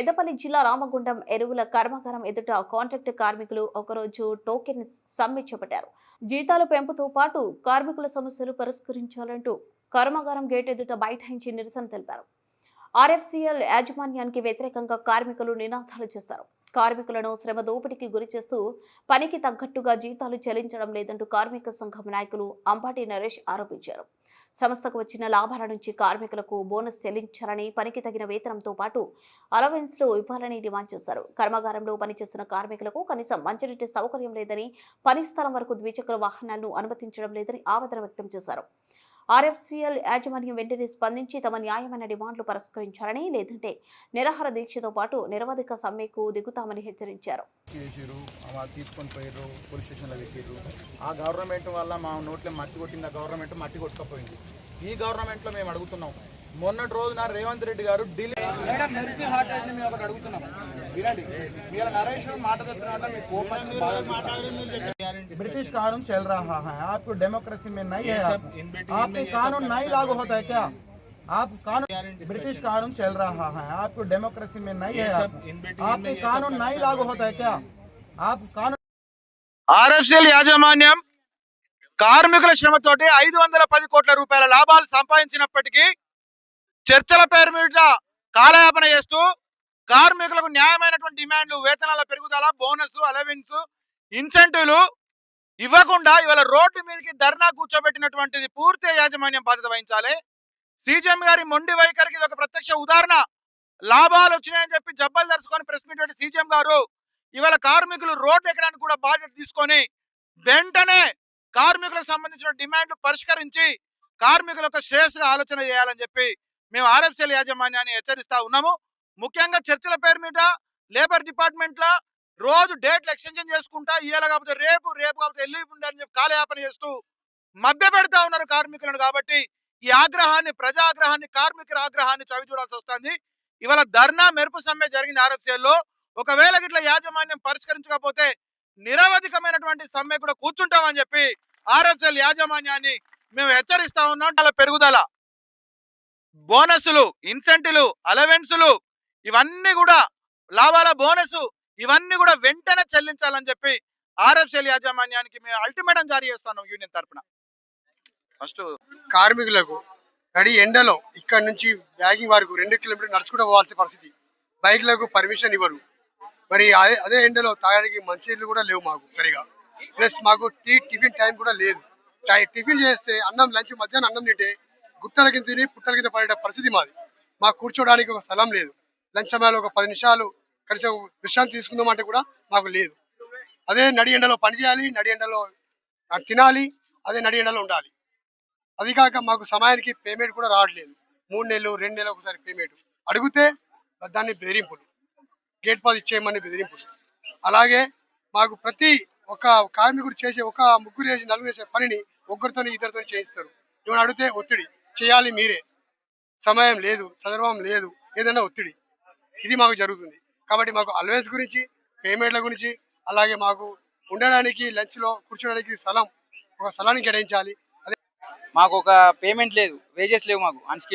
పెద్దపల్లి జిల్లా రామగుండం ఎరువుల కర్మాగారం ఎదుట కాంట్రాక్ట్ కార్మికులు ఒకరోజు టోకెన్ సమ్మె చేపట్టారు. జీతాలు పెంపుతో పాటు కార్మికుల సమస్యలు పరిష్కరించాలంటూ కర్మాగారం గేట్ ఎదుట బైఠాయించి నిరసన తెలిపారు. ఆర్ఎఫ్సిఎల్ యాజమాన్యానికి వ్యతిరేకంగా కార్మికులు నినాదాలు చేశారు. కార్మికులను శ్రమ దోపిడీకి గురి చేస్తూ పనికి తగ్గట్టుగా జీతాలు చెల్లించడం లేదంటూ కార్మిక సంఘం నాయకులు అంబాటి నరేష్ ఆరోపించారు. సంస్థకు వచ్చిన లాభాల నుంచి కార్మికులకు బోనస్ చెల్లించాలని పనికి తగిన వేతనంతో పాటు అలవెన్స్లు ఇవ్వాలని డిమాండ్ చేశారు. కర్మాగారంలో పనిచేస్తున్న కార్మికులకు కనీసం మంచినీటి సౌకర్యం లేదని పని స్థలం వరకు ద్విచక్ర వాహనాలను అనుమతించడం లేదని ఆవేదన వ్యక్తం చేశారు. ఆర్ఎఫ్సిఎల్ యాజమాన్యం వెంటనే స్పందించి తమ న్యాయమైన డిమాండ్లు పరిష్కరించాలని లేదంటే నిరాహార దీక్షతో పాటు నిరవధిక సమ్మెకు దిగుతామని హెచ్చరించారు. చేసిర్రు అలా తీసుకొని పోయారు పోలీస్ స్టేషన్లో పెట్టిర్రు. ఆ గవర్నమెంట్ వల్ల మా నోట్లో మట్టి కొట్టింది ఆ గవర్నమెంట్ మట్టి కొట్టుకపోయింది. ఈ గవర్నమెంట్లో మేము అడుగుతున్నాం. మొన్నటి రోజున రేవంత్ రెడ్డి గారు ఢిల్లీ మేడం మెర్సీ హార్ట్ అని మేము ఒకటి అడుగుతున్నాం. వినండి. మీరు నరేష్ మాట మీకు ब्रिटिश कानून चल रहा है आपको डेमोक्रेसी में नहीं है आप आपके कानून नहीं लागू होता है क्या आप कानून ब्रिटिश कानून चल रहा है आपको डेमोक्रेसी में नहीं है आप आपके कानून नहीं लागू होता है क्या आप कानून ఆర్ఎఫ్సిఎల్ యాజమాన్యం కార్మికుల శ్రమతోటి ఐదు వందల పది కోట్ల రూపాయల లాభాలు సంపాదించినప్పటికీ చర్చల పేరు మీద కాలయాపన చేస్తూ కార్మికులకు న్యాయమైనటువంటి డిమాండ్లు వేతనాల పెరుగుదల బోనస్ అలవెన్స్ ఇన్సెంటివ్లు ఇవ్వకుండా ఇవాళ రోడ్డు మీదకి ధర్నా కూర్చోబెట్టినటువంటిది పూర్తి యాజమాన్యం బాధ్యత వహించాలి. సీజీఎం గారి మొండి వైఖరికి ఇది ఒక ప్రత్యక్ష ఉదాహరణ. లాభాలు వచ్చినాయని చెప్పి జబ్బలు దరుచుకొని ప్రెస్ మీట్ సీజీఎం గారు ఇవాళ కార్మికులు రోడ్డు ఎక్కడానికి కూడా బాధ్యత తీసుకొని వెంటనే కార్మికులకు సంబంధించిన డిమాండ్లు పరిష్కరించి కార్మికుల యొక్క శ్రేయస్సుగా ఆలోచన చేయాలని చెప్పి మేము ఆర్ఎఫ్సీఎల్ యాజమాన్యాన్ని హెచ్చరిస్తా ఉన్నాము. ముఖ్యంగా చర్చల పేరు మీద లేబర్ డిపార్ట్మెంట్ రోజు డేట్లు ఎక్స్టెన్షన్ చేసుకుంటా ఇవాళ కాకపోతే రేపు రేపు కాకపోతే ఎల్లు ఉండాలని చెప్పి కాలయాపన చేస్తూ మభ్య పెడతా ఉన్నారు కార్మికులను కాబట్టి ఈ ఆగ్రహాన్ని ప్రజాగ్రహాన్ని కార్మికుల ఆగ్రహాన్ని చవి చూడాల్సి వస్తుంది. ఇవాళ ధర్నా మెరుపు సమ్మె జరిగింది ఆర్ఎఫ్సీఎల్లో. ఒకవేళ గిట్ల యాజమాన్యం పరిష్కరించకపోతే నిరవధికమైనటువంటి సమ్మె కూడా కూర్చుంటామని చెప్పి ఆర్ఎఫ్సీఎల్ యాజమాన్యాన్ని మేము హెచ్చరిస్తా ఉన్నాం. అలా పెరుగుదల బోనస్లు ఇన్సెంటివ్లు అలవెన్సులు ఇవన్నీ కూడా లాభాల బోనస్ ఇవన్నీ కూడా వెంటనే చెల్లించాలని చెప్పి ఆర్ఎఫ్ఎల్ యాజమాన్యానికి మేము అల్టిమేటం జారీ చేస్తాను యూనియన్ తరపున. ఫస్ట్ కార్మికులకు నడి ఎండలో ఇక్కడ నుంచి బ్యాగింగ్ వరకు రెండు కిలోమీటర్లు నడుచుకుంటూ పోవాల్సిన పరిస్థితి. బైక్లకు పర్మిషన్ ఇవ్వరు. మరి అదే అదే ఎండలో తాగడానికి మంచినీళ్ళు కూడా లేవు మాకు సరిగా. ప్లస్ మాకు టీ టిఫిన్ టైం కూడా లేదు. టై- టిఫిన్ చేస్తే అన్నం లంచ్ మధ్యాహ్నం అన్నం తింటే గుట్టల కింద తిని పుట్టల కింద పడే పరిస్థితి మాది. మాకు కూర్చోడానికి ఒక స్థలం లేదు. లంచ్ సమయంలో ఒక పది నిమిషాలు కనీసం విశ్రాంతి తీసుకుందాం అంటే కూడా మాకు లేదు. అదే నడి ఎండలో పనిచేయాలి నడి ఎండలో తినాలి అదే నడి ఎండలో ఉండాలి. అది కాక మాకు సమయానికి పేమెంట్ కూడా రావట్లేదు. మూడు నెలలు రెండు నెలలు ఒకసారి పేమెంట్. అడిగితే దాన్ని బెదిరింపులు. గేట్ పాస్ ఇచ్చేయమని బెదిరింపులు. అలాగే మాకు ప్రతి ఒక కార్మికుడు చేసే ఒక ముగ్గురు చేసి నలుగురు చేసే పనిని ఒక్కరితో ఇద్దరితో చేయిస్తారు. ఇవన్నీ అడిగితే ఒత్తిడి. చేయాలి మీరే. సమయం లేదు సందర్భం లేదు. ఏదైనా ఒత్తిడి. ఇది మాకు జరుగుతుంది. కాబట్టి మాకు అల్వేస్ గురించి పేమెంట్ల గురించి అలాగే మాకు ఉండడానికి లంచ్లో కూర్చోడానికి స్థలం ఒక స్థలాన్ని కేటాయించాలి. మాకు ఒక పేమెంట్ లేదు వేజెస్ లేవు మాకు అన్స్కిల్